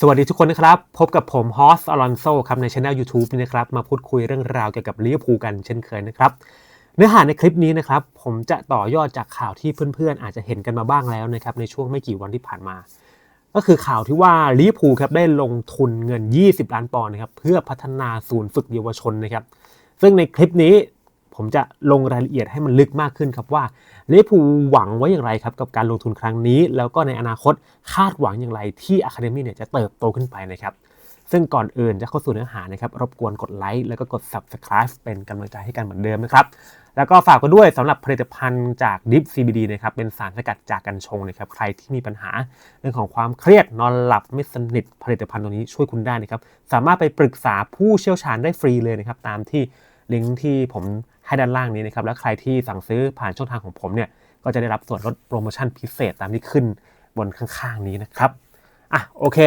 สวัสดีทุกคนนะครับ พบกับผมฮอสอลอนโซครับในช anel YouTube นี่นะครับ มาพูดคุยเรื่องราวเกี่ยวกับลิเวอร์พูลกันเช่นเคยนะครับ เนื้อหาในคลิปนี้นะครับ ผมจะต่อยอดจากข่าวที่เพื่อนๆ อาจจะเห็นกันมาบ้างแล้วนะครับ ในช่วงไม่กี่วันที่ผ่านมา ก็คือข่าวที่ว่าลิเวอร์พูลครับได้ลงทุนเงิน 20 ล้านปอนด์นะครับเพื่อพัฒนาศูนย์ฝึกเยาวชนนะครับ ซึ่งในคลิปนี้ ผมจะลงรายละเอียดให้มันลึกมากขึ้นครับว่าลิเวอร์พูลหวังไว้อย่างไรครับกับการลงทุนครั้งนี้ แล้วก็ในอนาคตคาดหวังอย่างไรที่อะคาเดมี่เนี่ยจะเติบโตขึ้นไปนะครับซึ่งก่อนอื่นจะเข้าสู่เนื้อหานะครับรบกวนกดไลค์แล้วก็กด Subscribe เป็นกำลังใจให้กันเหมือนเดิมนะครับแล้วก็ฝากกันด้วยสำหรับผลิตภัณฑ์จาก Dip CBD นะครับเป็นสารสกัดจากกัญชงนะครับใครที่มีปัญหาเรื่องของความเครียดนอนหลับไม่สนิทผลิตภัณฑ์ตัวนี้ช่วยคุณได้นะครับสามารถไปปรึกษาผู้เชี่ยวชาญได้ฟรีเลยนะครับตามที่ ลิงก์ที่ผมให้ด้านล่างนี้นะครับ แล้วใครที่สั่งซื้อผ่านช่องทางของผมเนี่ย ก็จะได้รับส่วนลดโปรโมชั่นพิเศษตามที่ขึ้นบนข้างๆนี้นะครับ อะโอเค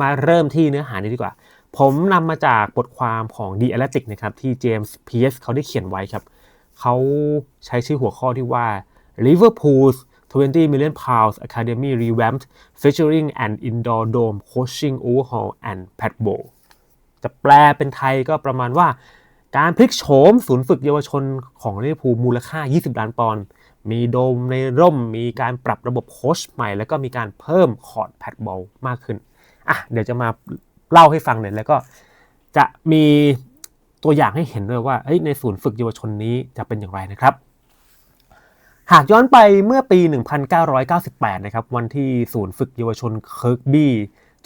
มาเริ่มที่เนื้อหานี้ดีกว่า ผมนำมาจากบทความของ The Athletic นะครับ ที่เจมส์พีเอสเขาได้เขียนไว้ครับ เขาใช้ชื่อหัวข้อที่ว่า Liverpool's 20 million pounds academy revamped featuring an indoor dome coaching overhaul and pad bowl จะแปลเป็นไทยก็ประมาณว่า การพลิกโฉมศูนย์ฝึกเยาวชนของลิเวอร์พูลมูลค่า 20 ล้านปอนด์ มีโดมในร่ม มีการปรับระบบโค้ชใหม่ แล้วก็มีการเพิ่มคอร์ดแพดบอลมากขึ้น อะ เดี๋ยวจะมาเล่าให้ฟังเลยแล้วก็จะมีตัวอย่างให้เห็นด้วยว่าในศูนย์ฝึกเยาวชนนี้จะเป็นอย่างไรนะครับ หากย้อนไปเมื่อปี 1998 นะครับ วันที่ศูนย์ฝึกเยาวชนเคิร์กบี้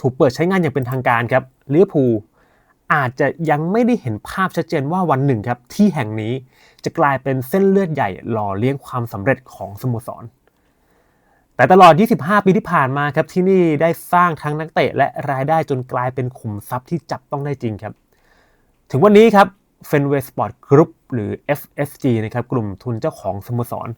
ถูกเปิดใช้งานอย่างเป็นทางการครับลิเวอร์พูล อาจจะยังไม่ได้เห็นภาพชัดเจนว่าวันหนึ่งครับที่แห่งนี้จะกลายเป็นเส้นเลือดใหญ่หล่อเลี้ยงความสำเร็จของสโมสร แต่ตลอด 25 ปีที่ผ่านมาครับที่นี่ได้สร้างทั้งนักเตะและรายได้จนกลายเป็นขุมทรัพย์ที่จับต้องได้จริงครับ ถึงวันนี้ครับ Fenway Sport Group หรือ FSG นะครับกลุ่มทุนเจ้าของสโมสร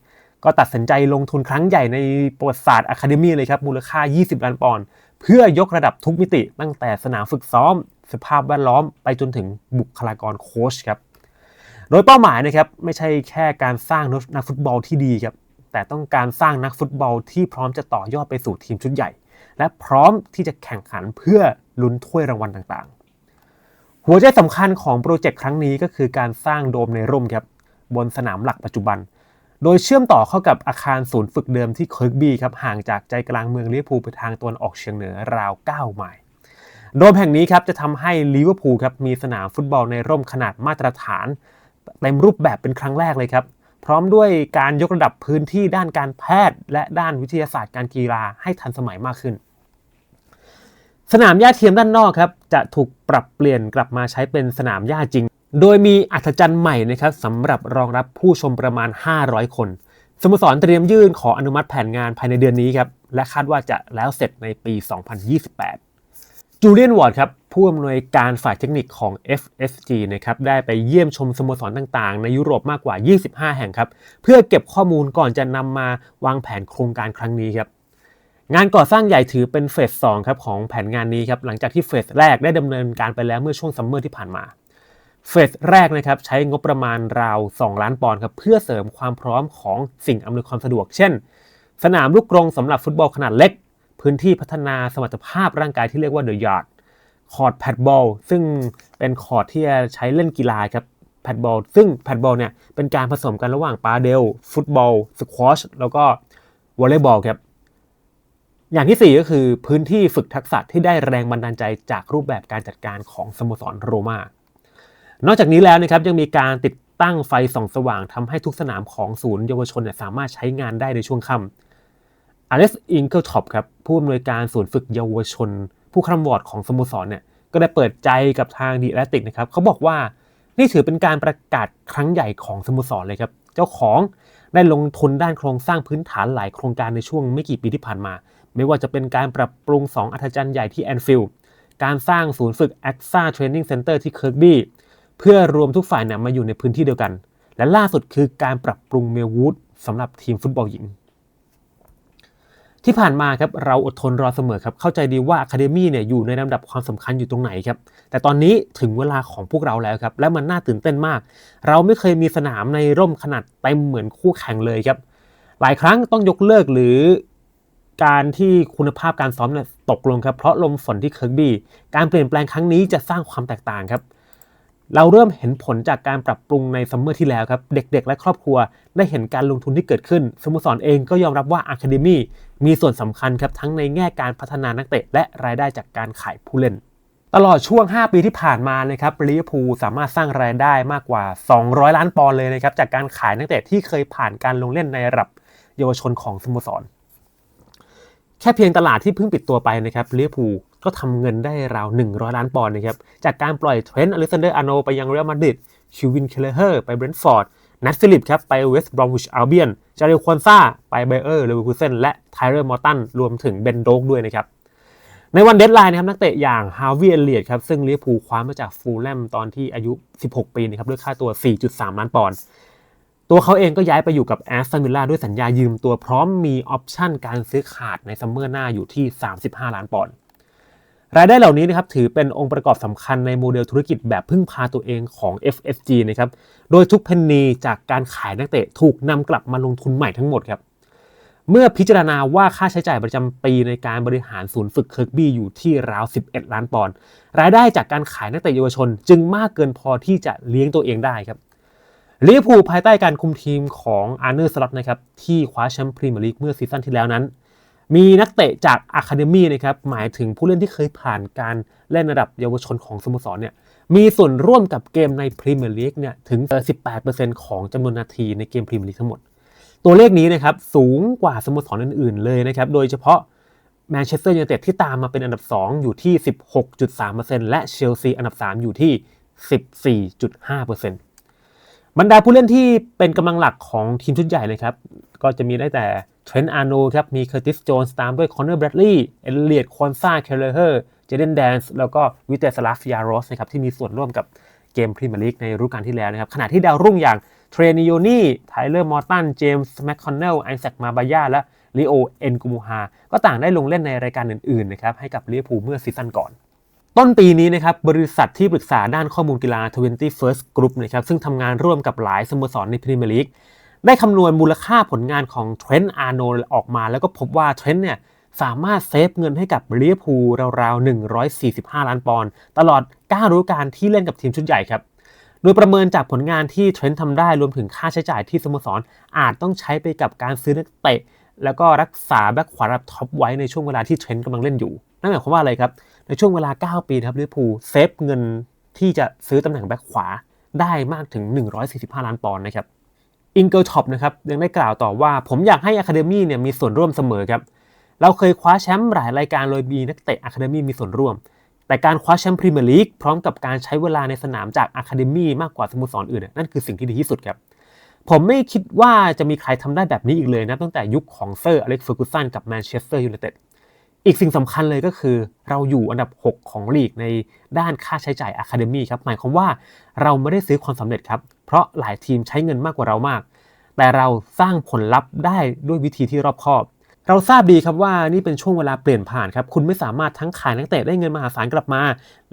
ก็ตัดสินใจลงทุนครั้งใหญ่ในประวัติศาสตร์อะคาเดมี่เลยครับมูลค่า 20 ล้านปอนด์เพื่อยกระดับทุกมิติตั้งแต่สนามฝึกซ้อม สภาพแวดล้อมไปจนถึงบุคลากรโค้ชครับ โดยเป้าหมายนะครับไม่ใช่แค่การสร้างนักฟุตบอลที่ดีครับ แต่ต้องการสร้างนักฟุตบอลที่พร้อมจะต่อยอดไปสู่ทีมชุดใหญ่ และพร้อมที่จะแข่งขันเพื่อลุ้นถ้วยรางวัลต่างๆ หัวใจสำคัญของโปรเจกต์ครั้งนี้ก็คือการสร้างโดมในร่มครับบนสนามหลักปัจจุบัน โดยเชื่อมต่อเข้ากับอาคารศูนย์ฝึกเดิมที่เคิร์กบีครับห่างจากใจกลางเมืองลิเวอร์พูลไปทางตะวันออกเฉียงเหนือราว 9 ไมล์ โดมแห่งนี้ครับจะทำให้ลิเวอร์พูลครับมีสนามฟุตบอลในร่มขนาดมาตรฐานเต็มรูปแบบเป็นครั้งแรกเลยครับ พร้อมด้วยการยกระดับพื้นที่ด้านการแพทย์ และด้านวิทยาศาสตร์การกีฬาให้ทันสมัยมากขึ้น สนามหญ้าเทียมด้านนอกครับจะถูกปรับเปลี่ยนกลับมาใช้เป็นสนามหญ้าจริง โดยมีอัศจรรย์ใหม่นะครับสำหรับรองรับผู้ชมประมาณ 500 คนสโมสรเตรียมยื่นขออนุมัติแผนงานภายในเดือนนี้ครับและคาดว่าจะแล้วเสร็จในปี 2028 จูเลียนวอร์ดครับผู้อำนวยการฝ่ายเทคนิคของ FSG นะครับได้ไปเยี่ยมชมสโมสรต่างๆ ในยุโรปมากกว่า 25 แห่งครับ เพื่อเก็บข้อมูลก่อนจะนำมาวางแผนโครงการครั้งนี้ครับงานก่อสร้างใหญ่ถือเป็นเฟส2ครับของแผนงานนี้ครับหลังจากที่เฟสแรกได้ดำเนินการไปแล้วเมื่อช่วงซัมเมอร์ที่ผ่านมาเฟสแรกนะครับใช้งบประมาณราว 2 ล้านปอนด์ครับเพื่อเสริมความพร้อมของสิ่งอำนวยความสะดวก เช่น สนามลูกกรงสำหรับฟุตบอลขนาดเล็ก พื้นที่พัฒนาสมรรถภาพร่างกายที่เรียกว่าเดอะยาร์ดคอร์ดแพดบอลซึ่งเป็นคอร์ดที่จะใช้เล่นกีฬาครับแพดบอลซึ่งแพดบอลเนี่ยเป็นการผสมกันระหว่างปาเดล ฟุตบอล สควอชแล้วก็วอลเลย์บอลครับอย่างที่ 4 ก็คือพื้นที่ฝึกทักษะที่ได้แรงบันดาลใจจากรูปแบบการจัดการของสโมสรโรมา นอกจากนี้แล้วนะครับยังมีการติดตั้งไฟส่องสว่างทำให้ทุกสนามของศูนย์เยาวชนเนี่ยสามารถใช้งานได้ในช่วงค่ำ อเล็กซ์อิงเกิลท็อปครับผู้อำนวยการศูนย์ฝึกเยาวชน ผู้คร่ำวอร์ดของสโมสรเนี่ยก็ได้เปิดใจกับทางดีแอตติกนะครับเขาบอกว่านี่ถือเป็นการประกาศครั้งใหญ่ของสโมสรเลยครับ เจ้าของได้ลงทุนด้านโครงสร้างพื้นฐานหลายโครงการในช่วงไม่กี่ปีที่ผ่านมา ไม่ว่าจะเป็นการปรับปรุง 2 อัธจันทร์ใหญ่ที่แอนฟิลด์การสร้างศูนย์ฝึก AXA Training Center ที่เคิร์กบี้เพื่อรวมทุกฝ่ายเนี่ยมาอยู่ในพื้นที่เดียวกัน และล่าสุดคือการปรับปรุงเมลวูดสำหรับทีมฟุตบอลหญิง ที่ผ่านมาครับเราอดทนรอเสมอครับเข้าใจดีว่าอะคาเดมี่เนี่ยอยู่ในลำดับความสำคัญอยู่ตรงไหนครับแต่ตอนนี้ถึงเวลาของพวกเราแล้วครับและมันน่าตื่นเต้นมาก เราไม่เคยมีสนามในร่มขนาดเต็มเหมือนคู่แข่งเลยครับหลายครั้งต้องยกเลิกหรือการที่คุณภาพการซ้อมเนี่ยตกลงครับเพราะลมฝนที่เคิร์กบี้การเปลี่ยนแปลงครั้งนี้จะสร้างความแตกต่างครับเราเริ่มเห็นผลจากการปรับปรุงในซัมเมอร์ที่แล้วครับ เด็กๆ และครอบครัวได้เห็นการลงทุนที่เกิดขึ้น สโมสรเองก็ยอมรับว่าอะคาเด มีส่วนสำคัญครับทั้งในแง่การพัฒนานักเตะและรายได้จากการขายผู้เล่น ตลอดช่วง 5 ปีที่ผ่านมานะครับลิเวอร์พูลสามารถสร้างรายได้มากกว่า 200 ล้านปอนด์เลยนะครับจากการขายนักเตะที่เคยผ่านการลงเล่นในระดับเยาวชนของสโมสร แค่เพียงตลาดที่เพิ่งปิดตัวไปนะครับลิเวอร์พูลก็ทำเงินได้ราว 100 ล้านปอนด์นะครับจากการปล่อยเทรนต์อเล็กซานเดอร์อาร์โนไปยังเรอัลมาดริดคิววินเคลเฮอร์ไปเบรนท์ฟอร์ด นัทฟิลิปครับไปเวสต์บรอมวิชอัลเบียนจาริลควอนซาไปไบเออร์เลเวอร์คูเซนและไทเรอร์มอร์ตันรวมถึงเบนโดกด้วยนะครับในวันเดดไลน์นะครับนักเตะอย่างฮาวิเอเลียดครับซึ่งลิเวอร์พูคว้ามาจากฟูลแลมตอนที่อายุ 16 ปีนะครับด้วยค่าตัว 4.3 ล้านปอนด์ตัวเขาเองก็ย้ายไปอยู่กับแอสตันวิลล่าด้วยสัญญายืมตัวพร้อมมีออปชั่นการซื้อขาดในซัมเมอร์หน้าอยู่ที่ 35 ล้านปอนด์ รายได้เหล่านี้นะครับถือเป็นองค์ประกอบสำคัญในโมเดลธุรกิจแบบพึ่งพาตัวเองของ FSG นะครับ โดยทุกเพนนีจากการขายนักเตะถูกนำกลับมาลงทุนใหม่ทั้งหมดครับ เมื่อพิจารณาว่าค่าใช้จ่ายประจำปีในการบริหารศูนย์ฝึกเคิร์กบี้อยู่ที่ราว 11 ล้านปอนด์ รายได้จากการขายนักเตะเยาวชน จึงมากเกินพอที่จะเลี้ยงตัวเองได้ครับลิเวอร์พูลภายใต้การคุมทีมของอาร์เนอร์สล็อตนะครับที่คว้าแชมป์พรีเมียร์ลีกเมื่อซีซั่นที่แล้วนั้น มีนักเตะจากอะคาเดมี่นะครับหมายถึงผู้เล่นที่เคยผ่านการเล่นระดับเยาวชนของสโมสรเนี่ยมีส่วนร่วมกับเกมในพรีเมียร์ลีกเนี่ยถึง 18%ของจำนวนนาทีในเกมพรีเมียร์ลีกทั้งหมด ตัวเลขนี้นะครับสูงกว่าสโมสรอื่นๆเลยนะครับโดยเฉพาะแมนเชสเตอร์ยูไนเต็ดที่ตามมาเป็นอันดับ 2 อยู่ที่ 16.3%และเชลซีอันดับ 3 อยู่ที่ 14.5%บรรดาผู้เล่นที่เป็นกำลังหลักของทีมชุดใหญ่นะครับ ก็จะมีได้แต่ เทรนต์อาร์โนครับมีเคอร์ติสโจนส์ตามด้วยคอนเนอร์แบรดลีย์เอเลียดควอนซาเคลเลอร์เจเดนแดนส์แล้วก็วิเตสลาฟยารอสนะครับที่มีส่วนร่วมกับเกมพรีเมียร์ลีกในฤดูกาลที่แล้วนะครับขณะที่ดาวรุ่งอย่างเทรนิโยนี่ไทเลอร์มอร์ตันเจมส์แมคคอนเนลไอแซคมาบายาและลิโอเอ็นกูมูฮาก็ต่างได้ลงเล่นในรายการอื่นๆนะครับให้กับลิเวอร์พูลเมื่อซีซั่นก่อน ต้นปีนี้นะครับบริษัทที่ปรึกษาด้านข้อมูลกีฬา 21st Group นะครับซึ่งทำงานร่วมกับหลายสโมสรในพรีเมียร์ลีก ได้คำนวณมูลค่าผลงานของเทรนต์อาร์โนออกมาแล้วก็พบว่าเทรนต์เนี่ยสามารถเซฟเงินให้กับลิเวอร์พูลราวๆ 145 ล้านปอนด์ตลอด9ฤดูกาลที่เล่นกับทีมชุดใหญ่ครับ โดยประเมินจากผลงานที่เทรนต์ทำได้รวมถึงค่าใช้จ่ายที่สโมสรอาจต้องใช้ไปกับการซื้อนักเตะ แล้วก็รักษาแบ็คขวาระดับท็อปไว้ในช่วงเวลาที่เทรนต์กำลังเล่นอยู่ นั่นหมายความว่าอะไรครับ ในช่วงเวลา 9 ปีนะครับลิเวอร์พูลเซฟเงินที่จะซื้อตำแหน่งแบ็คขวาได้มากถึง 145 ล้านปอนด์นะครับ อิงเกิลท็อปนะครับยังได้กล่าวต่อว่า ผมอยากให้อะคาเดมี่เนี่ยมีส่วนร่วมเสมอครับ เราเคยคว้าแชมป์หลายรายการโดยมีนักเตะอะคาเดมี่มีส่วนร่วม แต่การคว้าแชมป์พรีเมียร์ลีกพร้อมกับการใช้เวลาในสนามจากอะคาเดมี่มากกว่าสโมสรอื่นนั่นคือสิ่งที่ดีที่สุดครับ ผมไม่คิดว่าจะมีใครทำได้แบบนี้อีกเลยนะตั้งแต่ยุคของเซอร์อเล็กซ์เฟอร์กูสันกับแมนเชสเตอร์ยูไนเต็ด อีกสิ่งสำคัญเลยก็คือ เราอยู่อันดับ 6 ของลีกในด้านค่าใช้จ่ายอะคาเดมี่ครับหมายความว่าเราไม่ได้ซื้อความสำเร็จครับ เพราะหลายทีมใช้เงินมากกว่าเรามาก แต่เราสร้างผลลัพธ์ได้ด้วยวิธีที่รอบคอบ เราทราบดีครับว่านี่เป็นช่วงเวลาเปลี่ยนผ่านครับคุณไม่สามารถทั้งขายนักเตะได้เงินมหาศาลกลับมา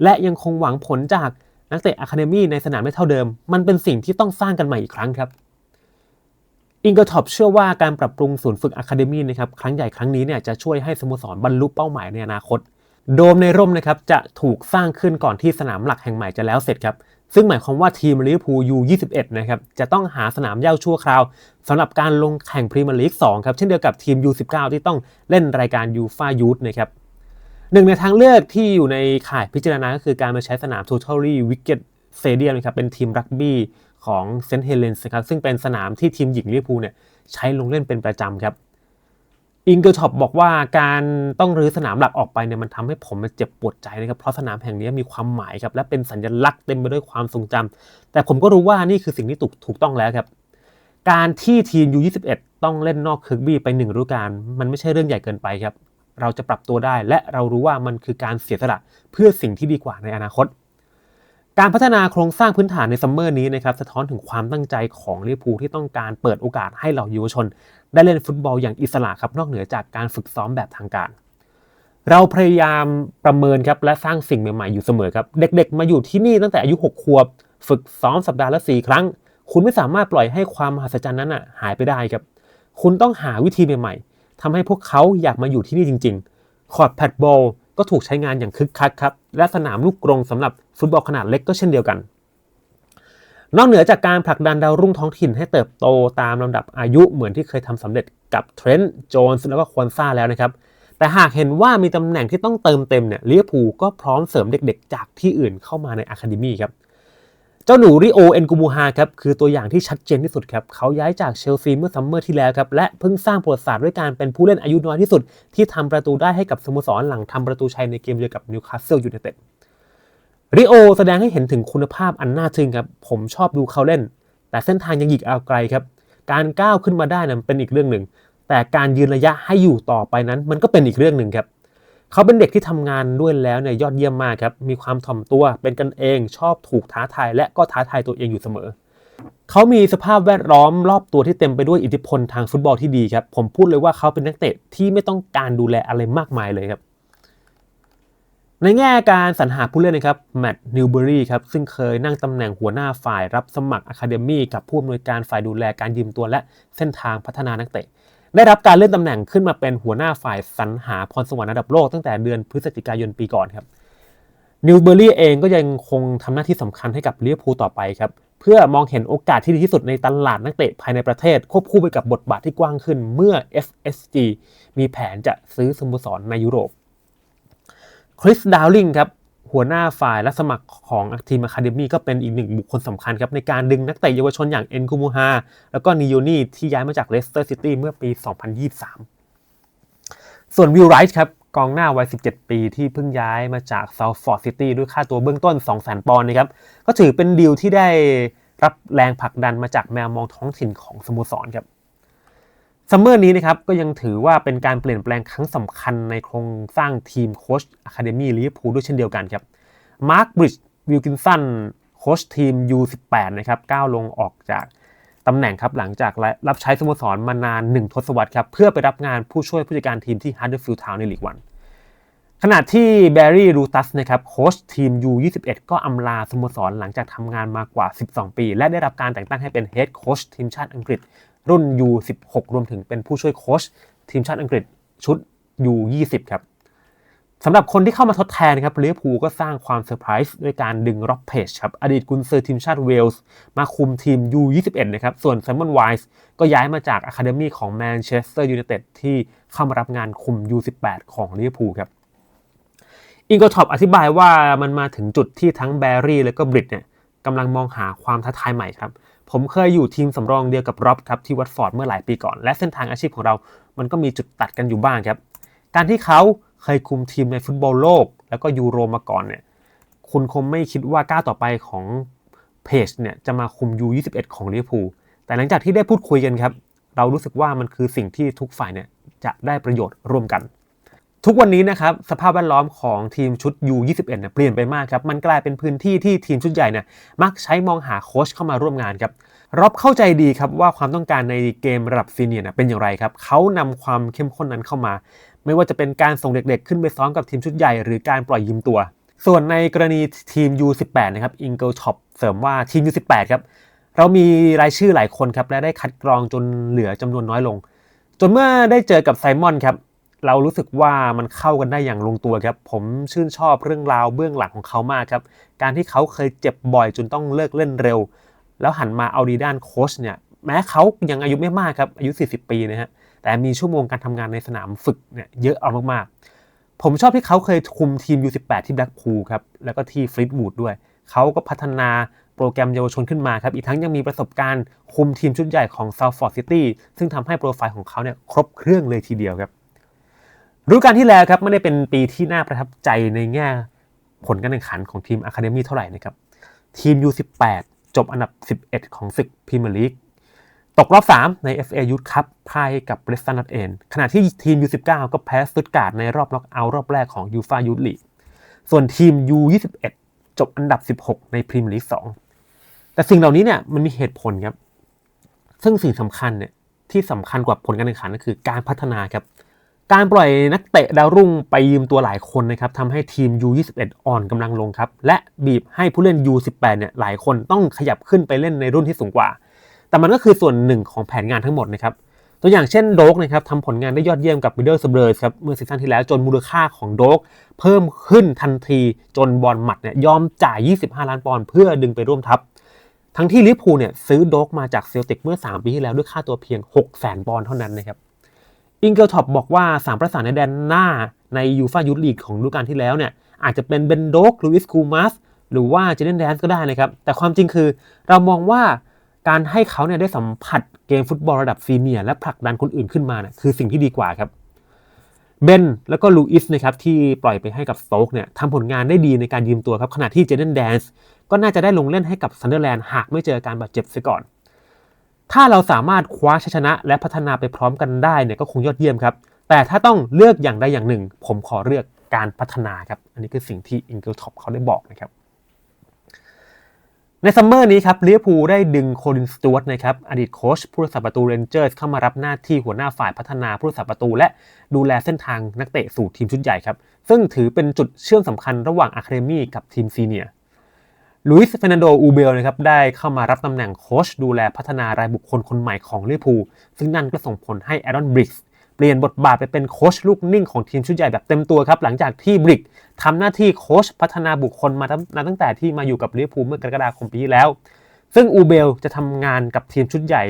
และยังคงหวังผลจากนักเตะอะคาเดมี่ในสนามไม่เท่าเดิม มันเป็นสิ่งที่ต้องสร้างกันใหม่อีกครั้งครับ อิงเกอร์ท็อปเชื่อว่าการปรับปรุงศูนย์ฝึกอะคาเดมี่นะครับครั้งใหญ่ครั้งนี้เนี่ยจะช่วยให้สโมสรบรรลุเป้าหมายในอนาคต โดมในร่มนะครับจะถูกสร้างขึ้นก่อนที่สนามหลักแห่งใหม่จะแล้วเสร็จครับซึ่งหมายความว่าทีมลิเวอร์พูลยู21นะครับจะต้องหาสนามเย่าชั่วคราวสำหรับการลงแข่งพรีเมียร์ลีก2ครับเช่นเดียวกับทีม U19 ที่ต้องเล่นรายการยูฟายูทนะครับหนึ่งในทางเลือกที่อยู่ในข่ายพิจารณาก็คือการมาใช้สนาม Totally Wicked Stadium นะครับเป็นทีมรักบี้ ของเซนต์เฮเลนส์นะครับซึ่งเป็นสนามที่ทีมหญิงลิเวอร์พูลเนี่ยใช้ลงเล่นเป็นประจำครับอิงเกอร์ท็อปบอกว่าการต้องรื้อสนามหลักออกไปเนี่ยมันทำให้ผมเจ็บปวดใจนะครับเพราะสนามแห่งนี้มีความหมายครับและเป็นสัญลักษณ์เต็มไปด้วยความทรงจำแต่ผมก็รู้ว่านี่คือสิ่งที่ถูกถูกต้องแล้วครับ การที่ทีม U21 ต้องเล่นนอกเคิร์กบี้ไปหนึ่งฤดูกาลมันไม่ใช่เรื่องใหญ่เกินไปครับ เราจะปรับตัวได้และเรารู้ว่ามันคือการเสียสละเพื่อสิ่งที่ดีกว่าในอนาคต การพัฒนาโครงสร้างพื้นฐานในซัมเมอร์นี้นะครับสะท้อนถึงความตั้งใจของลิเวอร์พูลที่ต้องการเปิดโอกาสให้เหล่าเยาวชน ได้เล่นฟุตบอลอย่างอิสระครับนอกเหนือจากการฝึกซ้อมแบบทางการ เราพยายามประเมินครับและสร้างสิ่งใหม่ๆอยู่เสมอครับเด็กๆ มาอยู่ที่นี่ตั้งแต่อายุ6ขวบ ฝึกซ้อมสัปดาห์ละ4ครั้ง คุณไม่สามารถปล่อยให้ความมหัศจรรย์นั้นอะหายไปได้ครับคุณต้องหาวิธีใหม่ๆทำให้พวกเขาอยากมาอยู่ที่นี่จริง ๆ คอร์ดแพดบอลก็ถูกใช้งานอย่างคึกคักครับ และสนามลูกกรงสำหรับฟุตบอลขนาดเล็กก็เช่นเดียวกัน นอกเหนือจากการผลักดันดาวรุ่งท้องถิ่นให้เติบโตตามลำดับอายุเหมือนที่เคยทำสำเร็จกับเทรนต์โจนส์แล้วก็ควอนซ่าแล้วนะครับแต่หากเห็นว่ามีตำแหน่งที่ต้องเติมเต็มเนี่ยลิเวอร์พูลก็พร้อมเสริมเด็กๆ จากที่อื่นเข้ามาในอะคาเดมี่ครับ เจ้าหนูริโอเอ็นกูมูฮาครับคือตัวอย่างที่ชัดเจนที่สุดครับเขาย้ายจากเชลซีเมื่อซัมเมอร์ที่แล้วครับและเพิ่งสร้างประวัติศาสตร์ด้วยการเป็นผู้เล่นอายุน้อยที่สุด ที่ทำประตูได้ให้กับสโมสรหลังทำประตูชัยในเกมเจอกับนิวคาสเซิลยูไนเต็ดริโอแสดงให้เห็นถึงคุณภาพอันน่าทึ่งครับผมชอบดูเขาเล่น แต่เส้นทางยังหยิกเอาไกลครับการก้าวขึ้นมาได้นั้นเป็นอีกเรื่องหนึ่ง แต่การยืนระยะให้อยู่ต่อไปนั้นมันก็เป็นอีกเรื่องหนึ่งครับ เขาเป็นเด็กที่ทำงานด้วยแล้วเนี่ยยอดเยี่ยมมากครับ มีความถ่อมตัวเป็นกันเองชอบถูกท้าทายและก็ท้าทายตัวเองอยู่เสมอ เขามีสภาพแวดล้อมรอบตัวที่เต็มไปด้วยอิทธิพลทางฟุตบอลที่ดีครับ ผมพูดเลยว่าเขาเป็นนักเตะที่ไม่ต้องการดูแลอะไรมากมายเลยครับ ในแง่การสรรหาผู้เล่นนะครับแมตต์นิวเบอรี่ครับซึ่งเคยนั่งตำแหน่งหัวหน้าฝ่ายรับสมัครอะคาเดมี่กับผู้อำนวยการฝ่ายดูแลการยืมตัวและเส้นทางพัฒนานักเตะ ได้รับการเลื่อนตำแหน่งขึ้นมาเป็นหัวหน้าฝ่ายสรรหาพรสวรรค์ระดับโลกตั้งแต่เดือนพฤศจิกายนปีก่อนครับนิวเบอรี่เองก็ยังคงทำหน้าที่สำคัญให้กับลิเวอร์พูลต่อไปครับเพื่อมองเห็นโอกาสที่ดีที่สุดในตลาดนักเตะภายในประเทศ ควบคู่ไปกับบทบาทที่กว้างขึ้นเมื่อ FSG มีแผนจะซื้อสโมสรในยุโรปคริสดาวลิงครับ หัวหน้าฝ่ายและสมัครของทีมอะคาเดมี่ก็เป็นอีกหนึ่งบุคคลสำคัญครับในการดึงนักเตะเยาวชนอย่างเอ็นคูมูฮาแล้วก็นิโยนี่ที่ย้ายมาจากเลสเตอร์ซิตี้เมื่อปี 2023 ส่วนวิลไรท์ครับกองหน้าวัย 17 ปีที่เพิ่งย้ายมาจากเซาท์ฟอร์ดซิตี้ด้วยค่าตัวเบื้องต้น 200,000 ปอนด์นะครับ ก็ถือเป็นดีลที่ได้รับแรงผลักดันมาจากแมวมองท้องถิ่นของสโมสรครับ ซัมเมอร์นี้นะครับก็ยังถือว่าเป็นการเปลี่ยนแปลงครั้งสำคัญในโครงสร้างทีมโค้ชอะคาเดมี่ลิเวอร์พูลด้วยเช่นเดียวกันครับมาร์คบริดจ์วิลกินสันโค้ชทีม U18 นะครับก้าวลงออกจากตำแหน่งครับหลังจากรับใช้สโมสรมานาน 1 ทศวรรษครับเพื่อไปรับงานผู้ช่วยผู้จัดการทีมที่ฮาร์เดอร์ฟิลด์ทาวน์ในลีกวันขณะที่แบร์รี่รูตัสนะครับโค้ชทีม U21 ก็อำลาสโมสรหลังจากทำงานมากว่า 12 ปี และได้รับการแต่งตั้งให้เป็นเฮดโค้ชทีมชาติอังกฤษ รุ่น U16 รวมถึงเป็นผู้ช่วยโค้ชทีมชาติอังกฤษชุด U20 ครับสำหรับคนที่เข้ามาทดแทนครับลิเวอร์พูก็สร้างความเซอร์ไพรส์ด้วยการดึงร็อบเพจครับอดีตกุนซือทีมชาติเวลส์มาคุมทีม U21 นะครับส่วนไซมอนไวส์ก็ย้ายมาจากอะคาเดมีของแมนเชสเตอร์ยูไนเต็ดที่เข้ามารับงานคุม U18 ของลิเวอร์พูครับอิงโกท็อปอธิบายว่ามันมาถึงจุดที่ทั้งแบร์รี่และก็บริดเนี่ยกำลังมองหาความท้าทายใหม่ครับ ผมเคยอยู่ทีมสำรองเดียวกับร็อบครับที่วัตฟอร์ดเมื่อหลายปีก่อน และเส้นทางอาชีพของเรา มันก็มีจุดตัดกันอยู่บ้างครับ การที่เขาเคยคุมทีมในฟุตบอลโลก แล้วก็ยูโรมาก่อนเนี่ย คุณคงไม่คิดว่าก้าวต่อไปของเพจเนี่ยจะมาคุม U21 ของลิเวอร์พูล แต่หลังจากที่ได้พูดคุยกันครับ เรารู้สึกว่ามันคือสิ่งที่ทุกฝ่ายเนี่ยจะได้ประโยชน์ร่วมกัน ทุกวันนี้นะครับสภาพแวดล้อมของทีมชุด U21 เนี่ยเปลี่ยนไปมากครับมันกลายเป็นพื้นที่ที่ทีมชุดใหญ่เนี่ยมักใช้มองหาโค้ชเข้ามาร่วมงานครับรอบเข้าใจดีครับว่าความต้องการในเกมระดับซีเนียร์เป็นอย่างไรครับเขานำความเข้มข้นนั้นเข้ามา ไม่ว่าจะเป็นการส่งเด็กๆ ขึ้นไปซ้อมกับทีมชุดใหญ่หรือการปล่อยยืมตัว ส่วนในกรณีทีม U18 นะครับอิงเกิลช็อปเสริมว่าทีม U18 ครับเรามีรายชื่อหลายคนครับและได้คัดกรองจนเหลือจำนวนน้อยลง จนเมื่อได้เจอกับไซมอนครับ เรารู้สึกว่ามันเข้ากันได้อย่างลงตัวครับ ผมชื่นชอบเรื่องราวเบื้องหลังของเขามากครับ การที่เขาเคยเจ็บบ่อยจนต้องเลิกเล่นเร็ว แล้วหันมาเอาดีด้านโค้ชเนี่ย แม้เขายังอายุไม่มากครับ อายุ 40 ปีนะฮะ แต่มีชั่วโมงการทำงานในสนามฝึกเนี่ยเยอะเอามากๆ ผมชอบที่เขาเคยคุมทีม U18 ที่แบล็กพูลครับ แล้วก็ที่ฟลิตวูดด้วย เขาก็พัฒนาโปรแกรมเยาวชนขึ้นมาครับ อีกทั้งยังมีประสบการณ์คุมทีมชุดใหญ่ของ Southford City ซึ่งทำให้โปรไฟล์ของเขาเนี่ยครบเครื่องเลยทีเดียวครับ ฤดูกาลที่แล้วครับไม่ได้เป็นปีที่น่าประทับใจในแง่ผลการแข่งขันของทีมอะคาเดมี่เท่าไหร่นะครับ ทีม U18 จบอันดับ 11 ของศึกพรีเมียร์ลีกตกรอบ 3 ใน FA Youth Cup พ่ายกับเบรสตันนัตเอนขณะที่ทีม U19 ก็แพ้สตุตการ์ดในรอบน็อกเอาท์รอบแรกของยูฟายูทลีกส่วนทีม U21 จบอันดับ 16 ในพรีเมียร์ลีก2แต่สิ่งเหล่านี้เนี่ยมันมีเหตุผลครับ ซึ่งสิ่งสำคัญเนี่ยที่สำคัญกว่าผลการแข่งขันก็คือการพัฒนาครับ การปล่อยนักเตะดาวรุ่งไปยืมตัวหลายคนนะครับทำให้ทีม U21 อ่อนกำลังลงครับ และบีบให้ผู้เล่น U18 เนี่ยหลายคนต้องขยับขึ้นไปเล่นในรุ่นที่สูงกว่า แต่มันก็คือส่วนหนึ่งของแผนงานทั้งหมดนะครับ ตัวอย่างเช่นโดกนะครับทำผลงานได้ยอดเยี่ยมกับมิดเดิลสเบอร์ครับเมื่อซีซั่นที่แล้วจนมูลค่าของโดกเพิ่มขึ้นทันทีจนบอลหมัดเนี่ยยอมจ่าย 25 ล้านปอนด์เพื่อดึงไปร่วมทัพทั้งที่ลิเวอร์พูลเนี่ยซื้อโดกมาจากเซลติกเมื่อ 3 ปีที่แล้วด้วยค่าตัวเพียง 6 0 0 0 0 0ปอนด์เท่านั้นนะครับ อิงเกิลท็อปบอกว่าสามประสานในแดนหน้าในยูฟ่ายุทธลีกของฤดูกาลที่แล้วเนี่ยอาจจะเป็นเบนโดกลูอิสคูมัสหรือว่าเจเนนแดนส์ก็ได้นะครับ แต่ความจริงคือเรามองว่าการให้เขาเนี่ยได้สัมผัสเกมฟุตบอลระดับซีเนียร์และผลักดันคนอื่นขึ้นมาเนี่ยคือสิ่งที่ดีกว่าครับเบนแล้วก็ลูอิสนะครับที่ปล่อยไปให้กับสโต๊กเนี่ยทำผลงานได้ดีในการยืมตัวครับขณะที่เจเนนแดนส์ก็น่าจะได้ลงเล่นให้กับซันเดอร์แลนด์หากไม่เจอการบาดเจ็บเสียก่อน ถ้าเราสามารถคว้าชัยชนะและพัฒนาไปพร้อมกันได้เนี่ยก็คงยอดเยี่ยมครับ แต่ถ้าต้องเลือกอย่างใดอย่างหนึ่ง ผมขอเลือกการพัฒนาครับ อันนี้คือสิ่งที่อิงเกิลท็อปเขาได้บอกนะครับในซัมเมอร์นี้ครับเวอร์พูได้ดึงโคลินสตูวตนะครับอดีตโค้ชผู้รักษาประตูเรนเจอร์สเข้ามารับหน้าที่หัวหน้าฝ่ายพัฒนาผู้รักษาประตู และดูแลเส้นทางนักเตะสู่ทีมชุดใหญ่ครับ ซึ่งถือเป็นจุดเชื่อมสำคัญระหว่างอะคาเดมี่กับทีมซีเนียร์ ลุยส์เฟนันโดอูเบลนะครับได้เข้ามารับตำแหน่งโค้ชดูแลพัฒนารายบุคคลคนใหม่ของลิเวอร์พูลซึ่งนั่นก็ส่งผลให้แอรอนบริกส์เปลี่ยนบทบาทไปเป็นโค้ชลูกนิ่งของทีมชุดใหญ่แบบเต็มตัวครับ หลังจากที่บริกทำหน้าที่โค้ชพัฒนาบุคคลมาตั้งแต่ที่มาอยู่กับลิเวอร์พูลเมื่อกรกฎาคมปีที่แล้ว ซึ่งอูเบลจะทำงานกับทีมชุดใหญ่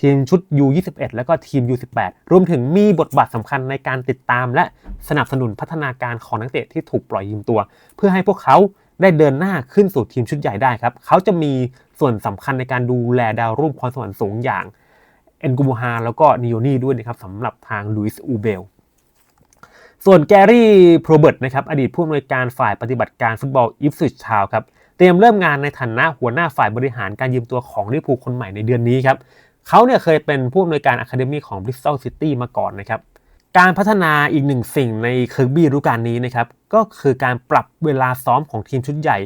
ทีมชุด U21 แล้วก็ทีม U18 รวมถึงมีบทบาทสำคัญในการติดตาม และสนับสนุนพัฒนาการของนักเตะที่ถูกปล่อยยืมตัว เพื่อให้พวกเขา ได้เดินหน้าขึ้นสู่ทีมชุดใหญ่ได้ครับ เขาจะมีส่วนสำคัญในการดูแลดาวรุ่งพรสวรรค์สูงอย่างเอ็นกูมูฮาแล้วก็นิโอนี่ด้วยนะครับสำหรับทางลุยส์อูเบล ส่วนแกรี่โพรเบิร์ตนะครับอดีตผู้อำนวยการฝ่ายปฏิบัติการฟุตบอลอิฟซิชทาวครับเตรียมเริ่มงานในฐานะหัวหน้าฝ่ายบริหารการยืมตัวของลิเวอร์พูลคนใหม่ในเดือนนี้ครับเขาเนี่ยเคยเป็นผู้อำนวยการอะคาเดมี่ของบริสตอลซิตี้มาก่อนนะครับ การพัฒนาอีกหนึ่งสิ่งในเคิร์บี้ฤดูกาลนี้นะครับก็คือการปรับเวลาซ้อมของทีมชุดใหญ่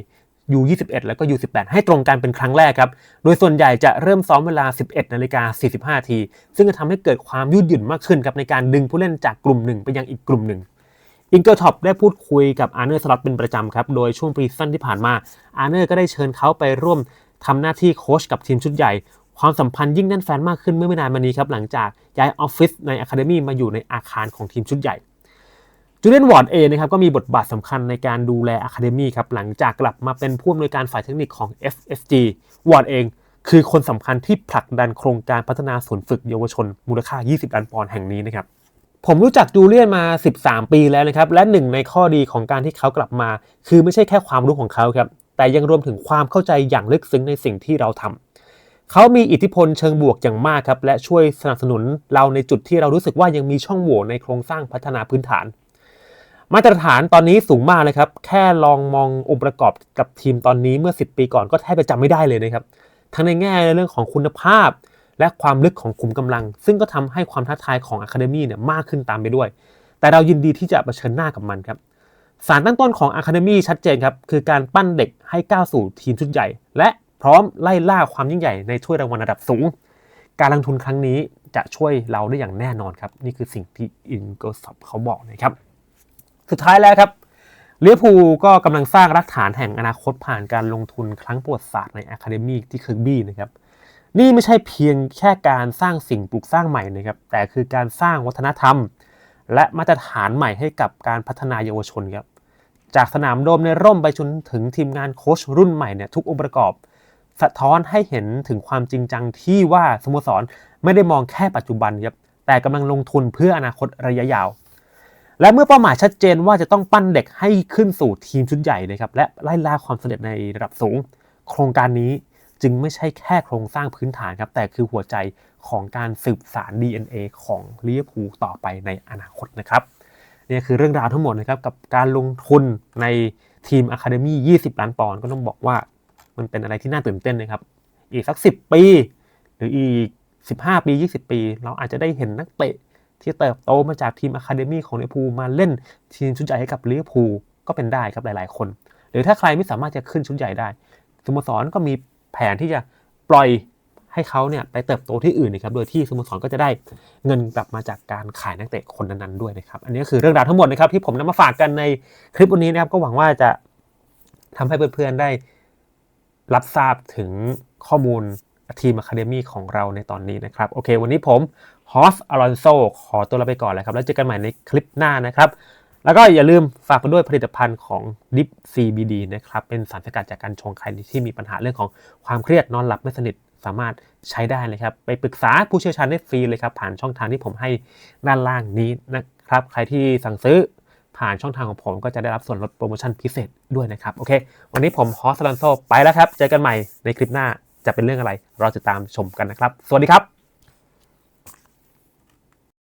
U21 แล้วก็ U18 ให้ตรงกันเป็นครั้งแรกครับ โดยส่วนใหญ่จะเริ่มซ้อมเวลา 11นาฬิกา45ที ซึ่งจะทำให้เกิดความยืดหยุ่นมากขึ้นครับในการดึงผู้เล่นจากกลุ่มหนึ่งไปยังอีกกลุ่มหนึ่งอิงเกิลท็อปได้พูดคุยกับอาร์เนอร์สล็อตเป็นประจำครับ โดยช่วงปีสั้นที่ผ่านมาอาร์เนอร์ก็ได้เชิญเขาไปร่วมทำหน้าที่โค้ชกับทีมชุดใหญ่ ความสัมพันธ์ยิ่งแน่นแฟนมากขึ้นเมื่อไม่นานมานี้ครับหลังจากย้ายออฟฟิศในอะคาเดมี่มาอยู่ในอาคารของทีมชุดใหญ่จูเลียนวอร์ดเองนะครับก็มีบทบาทสำคัญในการดูแลอะคาเดมี่ครับหลังจากกลับมาเป็นผู้อำนวยการฝ่ายเทคนิคของ FSG วอร์ดเองคือคนสำคัญที่ผลักดันโครงการพัฒนาศูนย์ฝึกเยาวชน มูลค่า 20 ล้านปอนด์แห่งนี้นะครับผมรู้จักจูเลียนมา 13 ปีแล้วนะครับ และหนึ่งในข้อดีของการที่เขากลับมา คือไม่ใช่แค่ความรู้ของเขาครับ แต่ยังรวมถึงความเข้าใจอย่างลึกซึ้งในสิ่งที่เราทำ เขามีอิทธิพลเชิงบวกอย่างมากครับ และช่วยสนับสนุนเราในจุดที่เรารู้สึกว่ายังมีช่องโหว่ในโครงสร้างพัฒนาพื้นฐาน มาตรฐานตอนนี้สูงมากเลยครับ แค่ลองมององค์ประกอบกับทีมตอนนี้เมื่อ 10 ปีก่อนก็แทบจะจำไม่ได้เลยนะครับ ทั้งในแง่เรื่องของคุณภาพ และความลึกของขุมกำลัง ซึ่งก็ทำให้ความท้าทายของอะคาเดมี่เนี่ยมากขึ้นตามไปด้วย แต่เรายินดีที่จะเผชิญหน้ากับมันครับสารตั้งต้นของอะคาเดมี่ชัดเจนครับคือการปั้นเด็กให้ก้าวสู่ทีมชุดใหญ่ และ พร้อมไล่ล่าความยิ่งใหญ่ในถ้วยรางวัลระดับสูง การลงทุนครั้งนี้จะช่วยเราได้อย่างแน่นอนครับ นี่คือสิ่งที่อินโกสอบเขาบอกนะครับ สุดท้ายแล้วครับเลียพูก็กำลังสร้างรากฐานแห่งอนาคตผ่านการลงทุนครั้งประวัติศาสตร์ในอะคาเดมีที่เคิร์บี้นะครับนี่ไม่ใช่เพียงแค่การสร้างสิ่งปลูกสร้างใหม่นะครับแต่คือการสร้างวัฒนธรรม และมาตรฐานใหม่ให้กับการพัฒนาเยาวชนครับจากสนามโดมในร่มไปจนถึงทีมงานโค้ชรุ่นใหม่เนี่ยทุกองค์ประกอบ สะท้อนให้เห็นถึงความจริงจังที่ว่าสโมสรไม่ได้มองแค่ปัจจุบันครับแต่กำลังลงทุนเพื่ออนาคตระยะยาว และเมื่อเป้าหมายชัดเจนว่าจะต้องปั้นเด็กให้ขึ้นสู่ทีมชุดใหญ่นะครับและไล่ล่าความสำเร็จในระดับสูง โครงการนี้จึงไม่ใช่แค่โครงสร้างพื้นฐานครับแต่คือหัวใจของการสืบสาร DNA ของลิเวอร์พูลต่อไปในอนาคตนะครับนี่คือเรื่องราวทั้งหมดนะครับกับการลงทุนในทีมอะคาเดมี่20 ล้านปอนด์ก็ต้องบอกว่า มันเป็นอะไรที่น่าตื่นเต้นนะครับ อีกสัก 10 ปี หรืออีก 15 ปี 20 ปี เราอาจจะได้เห็นนักเตะที่เติบโตมาจากทีมอะคาเดมี่ของลิเวอร์พูลมาเล่นทีมชุดใหญ่ให้กับลิเวอร์พูลก็เป็นได้ครับหลาย ๆ คน หรือถ้าใครไม่สามารถจะขึ้นชุดใหญ่ได้สโมสรก็มีแผนที่จะปล่อยให้เขาเนี่ยไปเติบโตที่อื่นนะครับ โดยที่สโมสรก็จะได้เงินกลับมาจากการขายนักเตะคนนั้นๆด้วยนะครับ อันนี้ก็คือเรื่องราวทั้งหมดนะครับที่ผมนำมาฝากกันในคลิปวันนี้นะครับก็หวังว่าจะทำให้เพื่อนๆได้ รับทราบถึงข้อมูลทีมอะคาเดมี่ของเราในตอนนี้นะครับ โอเค วันนี้ผมฮอสอลอนโซขอตัวลาไปก่อนเลยครับ แล้วเจอกันใหม่ในคลิปหน้านะครับ แล้วก็อย่าลืมฝากไปด้วยผลิตภัณฑ์ของ Dip CBD นะครับ เป็นสารสกัดจากการชงใครที่มีปัญหาเรื่องของความเครียดนอนหลับไม่สนิทสามารถใช้ได้เลยครับ ไปปรึกษาผู้เชี่ยวชาญได้ฟรีเลยครับ ผ่านช่องทางที่ผมให้ด้านล่างนี้นะครับ ใครที่สั่งซื้อ ผ่านช่องทางของผมก็จะได้รับส่วนลดโปรโมชั่นพิเศษด้วยนะครับ โอเค วันนี้ผมฮอสลันโซไปแล้วครับ เจอกันใหม่ในคลิปหน้าจะเป็นเรื่องอะไร เราจะตามชมกันนะครับ สวัสดีครับ